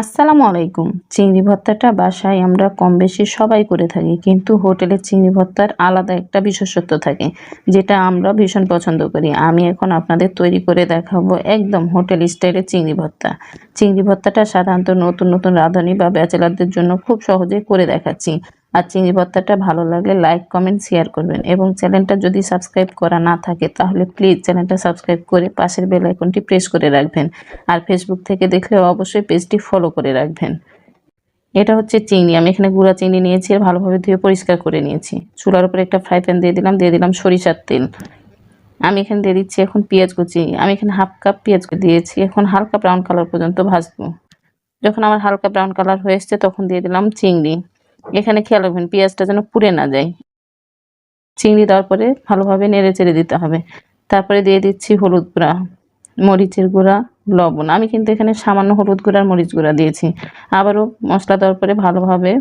আসসালামু আলাইকুম। চিংড়ি ভর্তাটা বাসায় আমরা কম বেশি সবাই করে থাকি, কিন্তু হোটেলের চিংড়ি ভর্তার আলাদা একটা বিশেষত্ব থাকে, যেটা আমরা ভীষণ পছন্দ করি। আমি এখন আপনাদের তৈরি করে দেখাবো একদম হোটেল স্টাইলের চিংড়ি ভর্তা। চিংড়ি ভর্তাটা সাধারণত নতুন নতুন রাঁধুনি বা ব্যাচেলারদের জন্য খুব সহজে করে দেখাচ্ছি। আর চিংড়ি ভর্তাটা ভালো লাগলে লাইক কমেন্ট শেয়ার করবেন। এবং চ্যানেলটা যদি সাবস্ক্রাইব করা না থাকে, তাহলে প্লিজ চ্যানেলটা সাবস্ক্রাইব করে পাশের বেল আইকনটি প্রেস করে রাখবেন। আর ফেসবুক থেকে দেখলে অবশ্যই পেজটি ফলো করে রাখবেন। এটা হচ্ছে চিংড়ি আমি এখানে গুঁড়া চিংড়ি নিয়েছি, আর ভালোভাবে ধুয়ে পরিষ্কার করে নিয়েছি। চুলার উপরে একটা ফ্রাই প্যান দিয়ে দিলাম দিয়ে দিলাম সরিষার তেল। আমি এখানে দিয়ে দিচ্ছি এখন পেঁয়াজ কুচি। আমি এখানে হাফ কাপ পেঁয়াজ দিয়েছি। এখন হালকা ব্রাউন কালার পর্যন্ত ভাজবো। যখন আমার হালকা ব্রাউন কালার হয়ে এসছে, তখন দিয়ে দিলাম চিংড়ি। এখানে খেয়াল রাখবেন, পেঁয়াজটা যেন পুড়ে না যায়। চিংড়ি দেওয়ার পরে ভালোভাবে নেড়ে চেড়ে দিতে হবে। তারপরে দিয়ে দিচ্ছি হলুদ গুঁড়া, মরিচের গুঁড়া, লবণ। আমি কিন্তু এখানে সামান্য হলুদ গুঁড়ার মরিচ গুঁড়া দিয়েছি। আবারও মশলা দেওয়ার পরে ভালোভাবে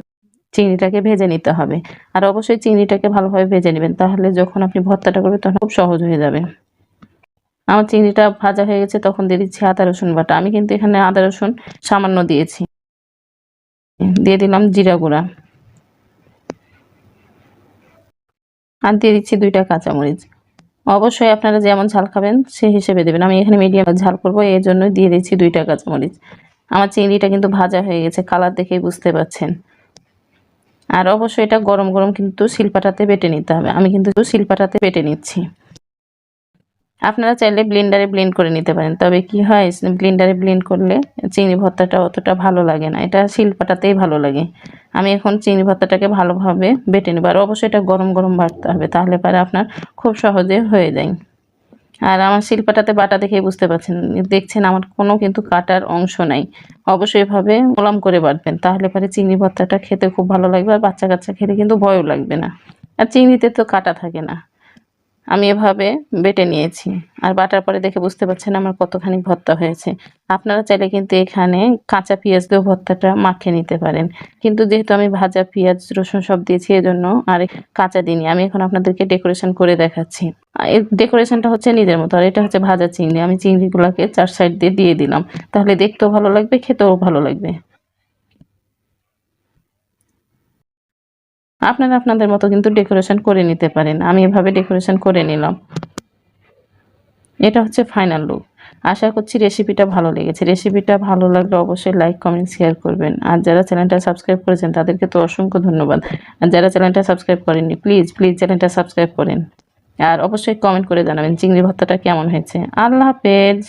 চিংড়িটাকে ভেজে নিতে হবে। আর অবশ্যই চিংড়িটাকে ভালোভাবে ভেজে নেবেন, তাহলে যখন আপনি ভর্তাটা করবেন তখন খুব সহজ হয়ে যাবে। আমার চিংড়িটা ভাজা হয়ে গেছে, তখন দিয়ে দিচ্ছি আদা, রসুন বাটা। আমি কিন্তু এখানে আদা, রসুন সামান্য দিয়েছি। দিয়ে দিলাম জিরা গুঁড়া। আর দিয়ে দিচ্ছি দুইটা কাঁচামরিচ। অবশ্যই আপনারা যেমন ঝাল খাবেন, সেই হিসেবে দেবেন। আমি এখানে মিডিয়াম ঝাল করব এর জন্য দিয়ে দিচ্ছি দুইটা কাঁচামরিচ। আমার চিংড়িটা কিন্তু ভাজা হয়ে গেছে, কালার দেখেই বুঝতে পারছেন। আর অবশ্যই এটা গরম গরম কিন্তু শিলপাটাতে বেটে নিতে হবে। আমি কিন্তু শিলপাটাতে বেটে নিচ্ছি। আপনারা চাইলে ব্লেন্ডারে ব্লেন্ড করে নিতে পারেন। তবে কি হয় ব্লেন্ডারে ব্লেন্ড করলে চিংড়ি ভর্তাটা অতটা ভালো লাগে না। এটা শিলপাটাতেই ভালো লাগে। আমি এখন চিংড়ি ভর্তাটাকে ভালোভাবে বেটে নেব। আর অবশ্যই এটা গরম গরম বাটতে হবে, তাহলে পরে আপনার খুব সহজে হয়ে যায়। আর আমার শিল্পাটাতে বাটা দেখেই বুঝতে পারছেন, দেখছেন আমার কোনো কিন্তু কাটার অংশ নাই। অবশ্যই এভাবে মোলাম করে বাটবেন, তাহলে পরে চিংড়ি ভর্তাটা খেতে খুব ভালো লাগবে। আর বাচ্চা কাচ্চা খেলে কিন্তু ভয়ও লাগবে না। আর চিংড়িতে তো কাটা থাকে না। আমি এভাবে বেটে নিয়েছি। আর বাটার পরে দেখে বুঝতে পারছেন আমার কতখানি ভর্তা হয়েছে। আপনারা চাইলে কিন্তু এখানে কাঁচা পেঁয়াজ দিয়েও ভর্তাটা মাখিয়ে নিতে পারেন। কিন্তু যেহেতু আমি ভাজা পেঁয়াজ, রসুন সব দিয়েছি, এজন্য আর কাঁচা দিনই আমি এখন আপনাদেরকে ডেকোরেশন করে দেখাচ্ছি। এর ডেকোরেশনটা হচ্ছে নিজের মতো। আর এটা হচ্ছে ভাজা চিংড়ি। আমি চিংড়িগুলোকে চার সাইড দিয়ে দিয়ে দিলাম। তাহলে দেখতেও ভালো লাগবে, খেতেও ভালো লাগবে। আপনারা আপনাদের মতো কিন্তু ডেকোরেশন করে নিতে পারেন। আমি এভাবে ডেকোরেশন করে নিলাম। এটা হচ্ছে ফাইনাল লুক আশা করছি রেসিপিটা ভালো লেগেছে। রেসিপিটা ভালো লাগলে অবশ্যই লাইক কমেন্ট শেয়ার করবেন। আর যারা চ্যানেলটা সাবস্ক্রাইব করেছেন, তাদেরকে তো অসংখ্য ধন্যবাদ। আর যারা চ্যানেলটা সাবস্ক্রাইব করেননি প্লিজ প্লিজ চ্যানেলটা সাবস্ক্রাইব করেন। আর অবশ্যই কমেন্ট করে জানাবেন, চিংড়ি ভর্তাটা কেমন হয়েছে। আল্লাহ হাফেজ!